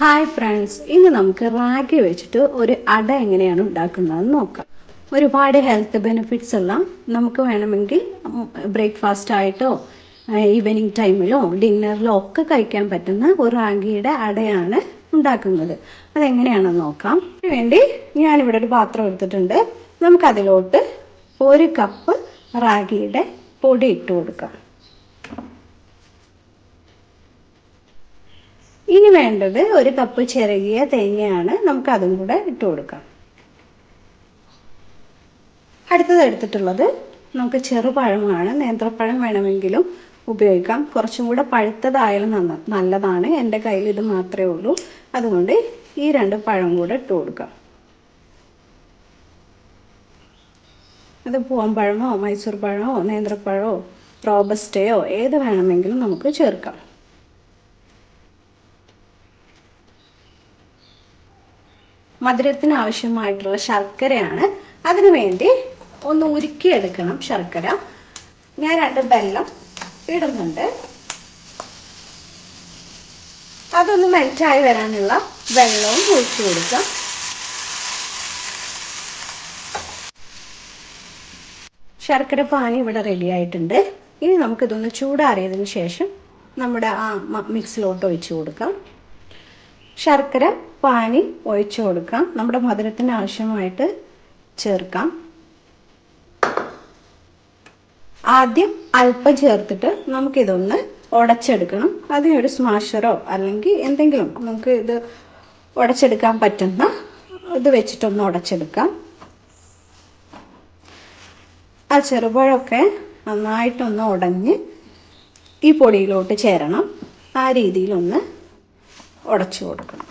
Hi friends ഇന്ന് നമുക്ക് റാഗി വെച്ചിട്ട് ഒരു അട എങ്ങനെയാണ് ഉണ്ടാക്കുന്നതെന്ന് നോക്കാം. ഒരുപാട് ഹെൽത്ത് ബെനിഫിറ്റ്സ് എല്ലാം നമുക്ക് വേണമെങ്കിൽ ബ്രേക്ക്ഫാസ്റ്റ് ആയിട്ടോ ഈവനിങ് ടൈമിലോ ഡിന്നറിലോ ഒക്കെ കഴിക്കാൻ പറ്റുന്ന ഒരു റാഗിയുടെ അടയാണ് ഉണ്ടാക്കുന്നത്. അതെങ്ങനെയാണെന്ന് നോക്കാം. വേണ്ടി ഞാനിവിടെ ഒരു പാത്രം എടുത്തിട്ടുണ്ട്. നമുക്കതിലോട്ട് ഒരു കപ്പ് റാഗിയുടെ പൊടി ഇട്ട് കൊടുക്കാം. ഇനി വേണ്ടത് ഒരു കപ്പ് ചിരകിയ തേങ്ങയാണ് നമുക്ക് അതും കൂടെ ഇട്ട് കൊടുക്കാം. അടുത്തത് എടുത്തിട്ടുള്ളത് നമുക്ക് ചെറുപഴമാണ്. നേന്ത്രപ്പഴം വേണമെങ്കിലും ഉപയോഗിക്കാം. കുറച്ചും കൂടെ പഴുത്തതായാലും നന്ന നല്ലതാണ്. എന്റെ കയ്യിൽ ഇത് മാത്രമേ ഉള്ളൂ. അതുകൊണ്ട് ഈ രണ്ട് പഴം കൂടെ ഇട്ട് കൊടുക്കാം. അത് പൂവമ്പഴമോ മൈസൂർ പഴമോ നേന്ത്രപ്പഴമോ റോബസ്റ്റയോ ഏത് വേണമെങ്കിലും നമുക്ക് ചേർക്കാം. മധുരത്തിന് ആവശ്യമായിട്ടുള്ള ശർക്കരയാണ്. അതിനു വേണ്ടി ഒന്ന് ഉരുക്കിയെടുക്കണം ശർക്കര. ഞാൻ രണ്ട് വെള്ളം ഇടുന്നുണ്ട്. അതൊന്ന് മെൽറ്റായി വരാനുള്ള വെള്ളവും ഒഴിച്ചു കൊടുക്കാം. ശർക്കര പാനി ഇവിടെ റെഡി ആയിട്ടുണ്ട്. ഇനി നമുക്കിതൊന്ന് ചൂടാറിയതിന് ശേഷം നമ്മുടെ ആ മിക്സിലോട്ട് ഒഴിച്ചു കൊടുക്കാം. ശർക്കര പാനി ഒഴിച്ചു കൊടുക്കാം. നമ്മുടെ മധുരത്തിന് ആവശ്യമായിട്ട് ചേർക്കാം. ആദ്യം അല്പം ചേർത്തിട്ട് നമുക്കിതൊന്ന് ഉടച്ചെടുക്കണം. അതിനൊരു സ്മാഷറോ അല്ലെങ്കിൽ എന്തെങ്കിലും നമുക്ക് ഇത് ഉടച്ചെടുക്കാൻ പറ്റുന്ന ഇത് വെച്ചിട്ടൊന്ന് ഉടച്ചെടുക്കാം. ആ ചെറുപഴമൊക്കെ നന്നായിട്ടൊന്ന് ഉടഞ്ഞ് ഈ പൊടിയിലോട്ട് ചേരണം. ആ രീതിയിലൊന്ന് ഉടച്ചു കൊടുക്കണം.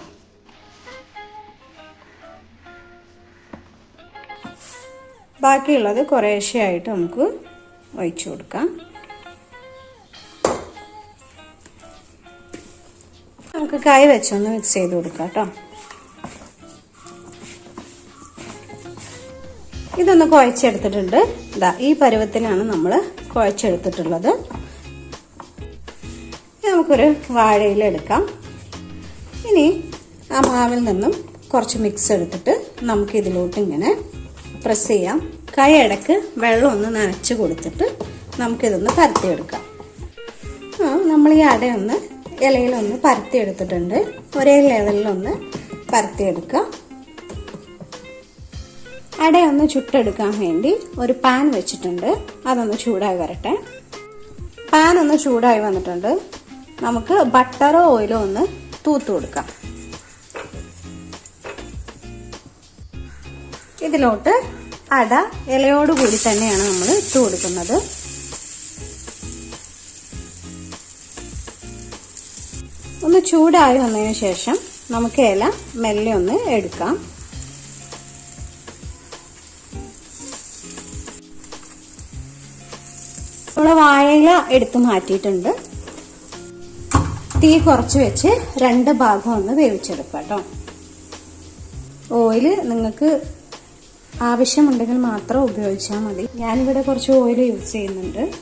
ബാക്കിയുള്ളത് കുറേശ്ശെയായിട്ട് നമുക്ക് ഒഴിച്ചു കൊടുക്കാം. നമുക്ക് കൈ വെച്ചൊന്ന് മിക്സ് ചെയ്ത് കൊടുക്കാം കേട്ടോ. ഇതൊന്ന് കുഴച്ചെടുത്തിട്ടുണ്ട്. ഇതാ ഈ പരുവത്തിനാണ് നമ്മൾ കുഴച്ചെടുത്തിട്ടുള്ളത്. നമുക്കൊരു വാഴയിലെടുക്കാം ഇനി ആ മാവിൽ നിന്നും കുറച്ച് മിക്സ് എടുത്തിട്ട് നമുക്ക് ഇതിലോട്ട് ഇങ്ങനെ പ്രസ് ചെയ്യാം. കൈ ഇടയ്ക്ക് വെള്ളം ഒന്ന് നനച്ച് കൊടുത്തിട്ട് നമുക്കിതൊന്ന് പരത്തിയെടുക്കാം. നമ്മൾ ഈ അടയൊന്ന് ഇലയിലൊന്ന് പരത്തിയെടുത്തിട്ടുണ്ട്. ഒരേ ലെവലിലൊന്ന് പരത്തിയെടുക്കുക അടയൊന്ന് ചുട്ടെടുക്കാൻ വേണ്ടി ഒരു പാൻ വെച്ചിട്ടുണ്ട്. അതൊന്ന് ചൂടായി വരട്ടെ. പാൻ ഒന്ന് ചൂടായി വന്നിട്ടുണ്ട്. നമുക്ക് ബട്ടറോ ഓയിലോ ഒന്ന് തൂത്ത് കൊടുക്കാം. ഇതിലോട്ട് അട ഇലയോടുകൂടി തന്നെയാണ് നമ്മൾ ഇട്ട് കൊടുക്കുന്നത്. ഒന്ന് ചൂടായി വന്നതിന് ശേഷം നമുക്ക് ഇല മെല്ലെ ഒന്ന് എടുക്കാം. നമ്മൾ വാഴയില എടുത്ത് മാറ്റിയിട്ടുണ്ട്. തീ കുറച്ച് വെച്ച് രണ്ട് ഭാഗം ഒന്ന് വേവിച്ചെടുക്കുക കേട്ടോ. ഓയിൽ നിങ്ങൾക്ക് ആവശ്യമുണ്ടെങ്കിൽ മാത്രം ഉപയോഗിച്ചാൽ മതി. ഞാനിവിടെ കുറച്ച് ഓയിൽ യൂസ് ചെയ്യുന്നുണ്ട്.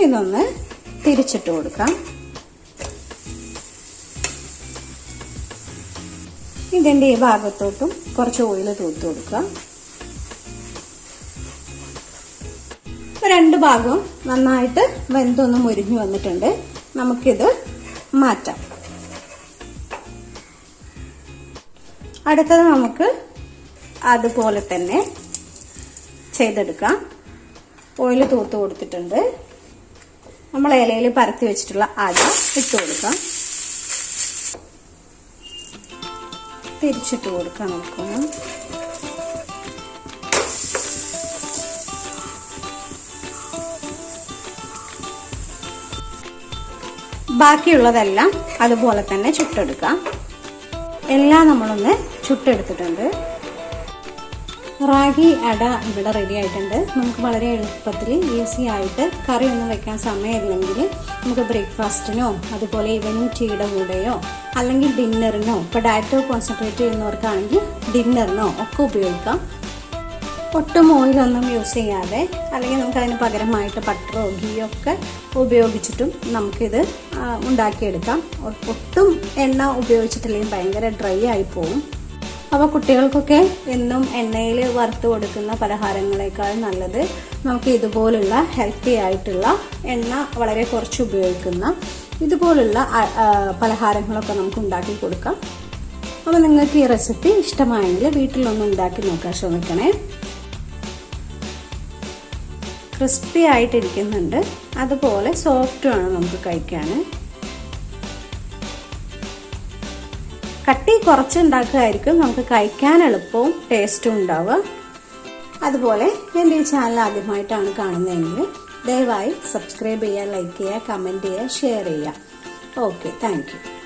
ഇതൊന്ന് തിരിച്ചിട്ട് കൊടുക്കാം. ഇതിന്റെ ഈ ഭാഗത്തോട്ടും കുറച്ച് ഓയിൽ തൂത്ത് കൊടുക്കാം. രണ്ട് ഭാഗവും നന്നായിട്ട് വെന്തൊന്ന് മുരിഞ്ഞു വന്നിട്ടുണ്ട്. നമുക്കിത് മാറ്റാം. അടുത്തത് നമുക്ക് അതുപോലെ തന്നെ ചെയ്തെടുക്കാം. ഓയിൽ തൂത്ത് കൊടുത്തിട്ടുണ്ട്. നമ്മൾ ഇലയിൽ പരത്തി വെച്ചിട്ടുള്ള അട ഇട്ട് കൊടുക്കാം. തിരിച്ചിട്ട് കൊടുക്കാം നമുക്കൊന്ന്. ബാക്കിയുള്ളതെല്ലാം അതുപോലെ തന്നെ ചുട്ടെടുക്കാം. എല്ലാം നമ്മളൊന്ന് ചുട്ടെടുത്തിട്ടുണ്ട്. റാഗി അട ഇവിടെ റെഡി ആയിട്ടുണ്ട്. നമുക്ക് വളരെ എളുപ്പത്തിൽ ഈസി ആയിട്ട് കറി ഒന്നും വെക്കാൻ സമയമില്ലെങ്കിൽ നമുക്ക് ബ്രേക്ക്ഫാസ്റ്റിനോ അതുപോലെ ഈവനിങ് ടീയുടെ കൂടെയോ അല്ലെങ്കിൽ ഡിന്നറിനോ ഇപ്പോൾ ഡയറ്റോ കോൺസെൻട്രേറ്റ് ചെയ്യുന്നവർക്കാണെങ്കിൽ ഡിന്നറിനോ ഒക്കെ ഉപയോഗിക്കാം. ഒട്ടും ഓയിലൊന്നും യൂസ് ചെയ്യാതെ അല്ലെങ്കിൽ നമുക്ക് അതിന് പകരമായിട്ട് ബട്ടറോ ഗീയോ ഒക്കെ ഉപയോഗിച്ചിട്ടും നമുക്കിത് ഉണ്ടാക്കിയെടുക്കാം. ഒട്ടും എണ്ണ ഉപയോഗിച്ചിട്ടില്ലെങ്കിൽ ഭയങ്കര ഡ്രൈ ആയി പോവും. അപ്പോൾ കുട്ടികൾക്കൊക്കെ എന്നും എണ്ണയിൽ വറുത്ത് കൊടുക്കുന്ന പലഹാരങ്ങളെക്കാൾ നല്ലത് നമുക്ക് ഇതുപോലുള്ള ഹെൽത്തി ആയിട്ടുള്ള എണ്ണ വളരെ കുറച്ച് ഉപയോഗിക്കുന്ന ഇതുപോലുള്ള പലഹാരങ്ങളൊക്കെ നമുക്ക് ഉണ്ടാക്കി കൊടുക്കാം. അപ്പോൾ നിങ്ങൾക്ക് ഈ റെസിപ്പി ഇഷ്ടമായെങ്കിൽ വീട്ടിലൊന്ന് ഉണ്ടാക്കി നോക്കാൻ ശ്രമിക്കണേ. ക്രിസ്പി ആയിട്ടിരിക്കുന്നുണ്ട്. അതുപോലെ സോഫ്റ്റും ആണ് നമുക്ക് കഴിക്കാൻ കട്ടി കുറച്ചുണ്ടാക്കുകയായിരിക്കും നമുക്ക് കഴിക്കാൻ എളുപ്പവും ടേസ്റ്റും ഉണ്ടാവുക. അതുപോലെ എന്റെ ഈ ചാനൽ ആദ്യമായിട്ടാണ് കാണുന്നതെങ്കിൽ ദയവായി സബ്സ്ക്രൈബ് ചെയ്യുക ലൈക്ക് ചെയ്യുക കമന്റ് ചെയ്യുക ഷെയർ ചെയ്യുക. Okay thank